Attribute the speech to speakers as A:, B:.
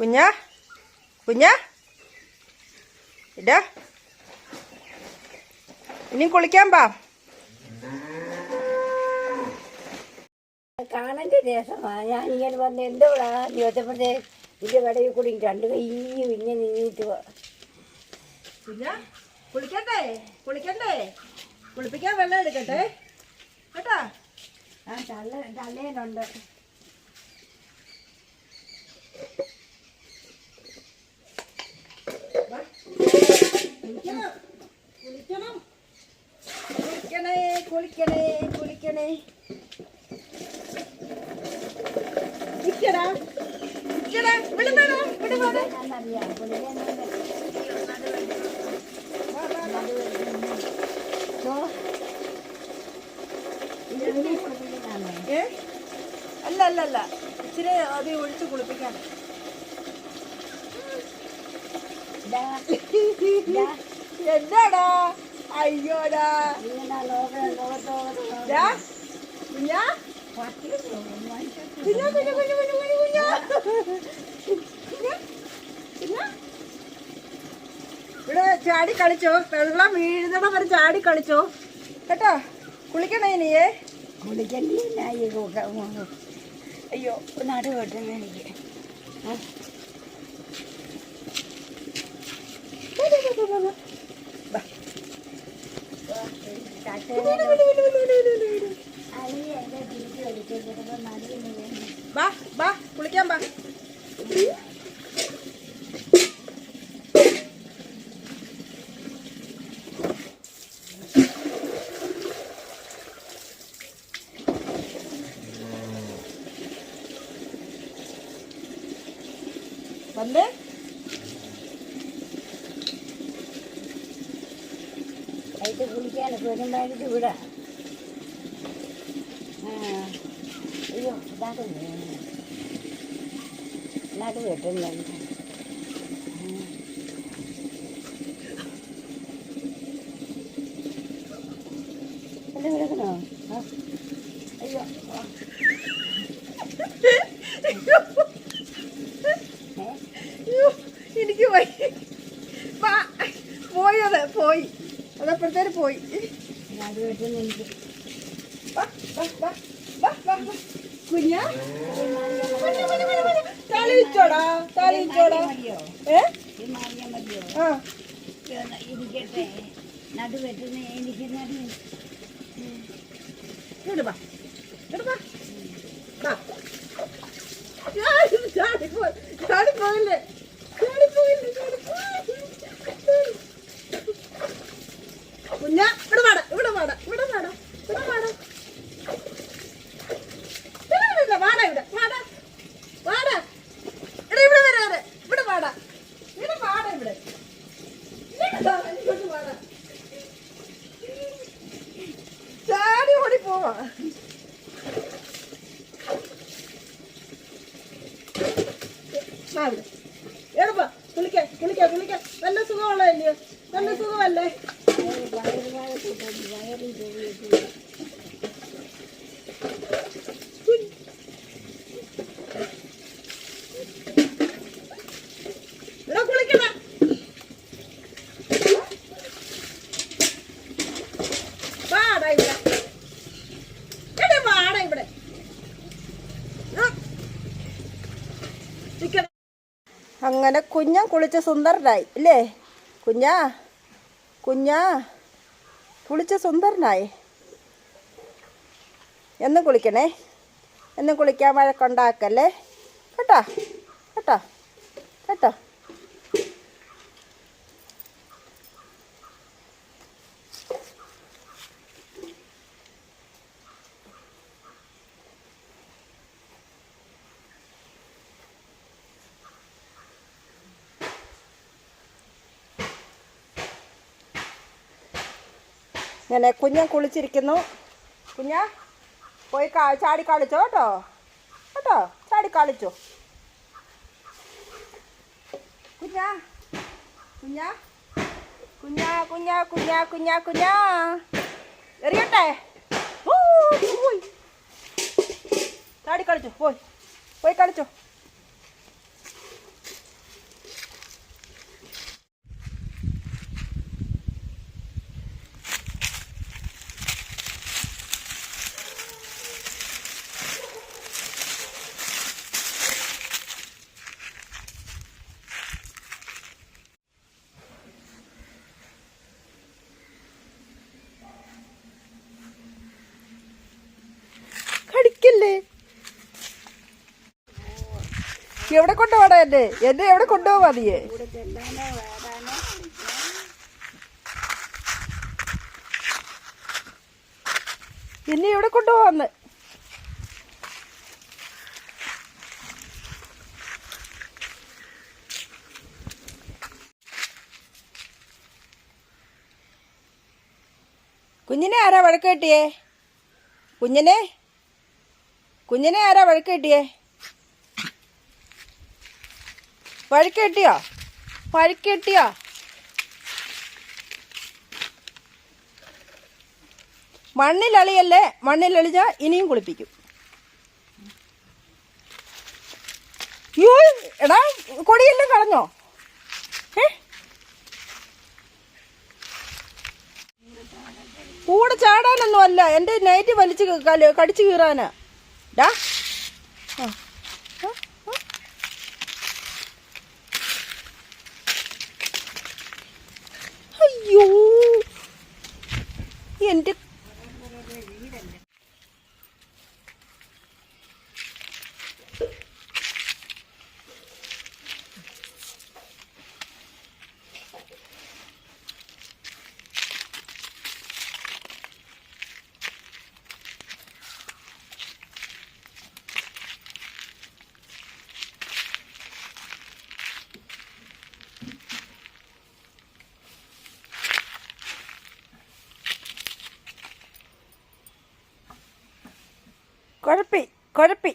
A: കുഞ്ഞാ കുഞ്ഞാ ഇടാ ഇനി കുളിക്കാൻ പാ
B: കാണേണ്ട രസമാണ് ഞാൻ ഇങ്ങനെ വന്ന് ഇവിടെ ചോദിച്ചപ്പോഴത്തേ ഇതിന്റെ കടയിൽ കൂടി രണ്ട് കയ്യും ഇങ്ങനെ
A: കുഞ്ഞാ കുളിക്കണ്ടേ? കുളിക്കണ്ടേ? കുളിപ്പിക്കാൻ വെള്ളം എടുക്കട്ടെ? കേട്ടോ?
B: ആ തള്ള തള്ളേനുണ്ട്.
A: കുളിക്കണം കുളിക്കണേ. കുളിക്കണേ കുളിക്കണേ ഇക്കടാ
B: ഇക്കടാ വിടുന്നോ
A: വിടുവാടെ അല്ല അല്ല അല്ല. ഇച്ചിരി അത് ഒഴിച്ച് കുളിപ്പിക്കാനാണ് എന്താടാ? അയ്യോടാ. ഇവിടെ ചാടി കളിച്ചോ. വെള്ളം വീഴുന്നട വരെ ചാടി കളിച്ചോ. കേട്ടോ? കുളിക്കണേ നീയേ
B: കുളിക്കണ്ടേ അയ്യോ. നാട് കേട്ടോ എനിക്ക്.
A: വാ വാ കുളിക്കാൻ വാ. വന്നേ.
B: പോയിട്ട് കുളിക്കാനൊക്കെ വരുമ്പോഴേക്ക് ഇവിടെ അയ്യോ ഇതാക്ക് ഇതാക്ക് വെട്ടുന്നുണ്ട് എല്ലാം കിടക്കണോ അയ്യോ
A: എനിക്ക് പോയി പോയത് പോയി അതപ്പുറത്തേര് പോയി. കുഞ്ഞാ?
B: നടുവെട്ടുന്ന എനിക്ക്
A: നടുവ. ഇടുവാ ഇടുവാ അവിടെ എടുപ്പ കുളിക്ക കുളിക്ക കുളിക്ക നല്ല സുഖമുള്ളതല്ലേ നല്ല സുഖമല്ലേ? അങ്ങനെ കുഞ്ഞൻ കുളിച്ച് സുന്ദരനായി ഇല്ലേ? കുഞ്ഞാ കുഞ്ഞാ കുളിച്ച് സുന്ദരനായി. എന്നും കുളിക്കണേ. എന്നും കുളിക്കാൻ വഴക്കുണ്ടാക്കല്ലേ? കേട്ടോ കേട്ടോ കേട്ടോ. ഇങ്ങനെ കുഞ്ഞൻ കുളിച്ചിരിക്കുന്നു. കുഞ്ഞ പോയി ചാടി കളിച്ചോ കേട്ടോ? കേട്ടോ? ചാടി കളിച്ചോ? കുഞ്ഞ കുഞ്ഞ കുഞ്ഞ കുഞ്ഞ കുഞ്ഞ കുഞ്ഞ കുഞ്ഞ. എറിയട്ടെ? പോയി. ചാടി കളിച്ചോ പോയി. പോയി കളിച്ചോ. എവിടെ കൊണ്ടുപോടാ എന്നെ? എന്നെ എവിടെ കൊണ്ടുപോവാ നീ എന്നെ എവിടെ കൊണ്ടുപോവാന്ന്? കുഞ്ഞിനെ ആരാ വഴക്ക് കിട്ടിയേ? കുഞ്ഞിനെ? കുഞ്ഞിനെ ആരാ വഴക്ക് കെട്ടിയേ? വഴക്ക് കെട്ടിയോ വഴക്ക് കെട്ടിയോ മണ്ണിലളിയല്ലേ? മണ്ണിലളിച്ച ഇനിയും കുളിപ്പിക്കും. യ്യോ, എടാ കൊടിയെല്ലാം കളഞ്ഞോ? കൂടെ ചാടാനൊന്നും അല്ല എന്റെ നൈറ്റ് വലിച്ച് കടിച്ചു കീറാനാ. ഡാ ആ. ആ, ആ. അയ്യോ എന്റെ കുഴപ്പി കുഴപ്പി.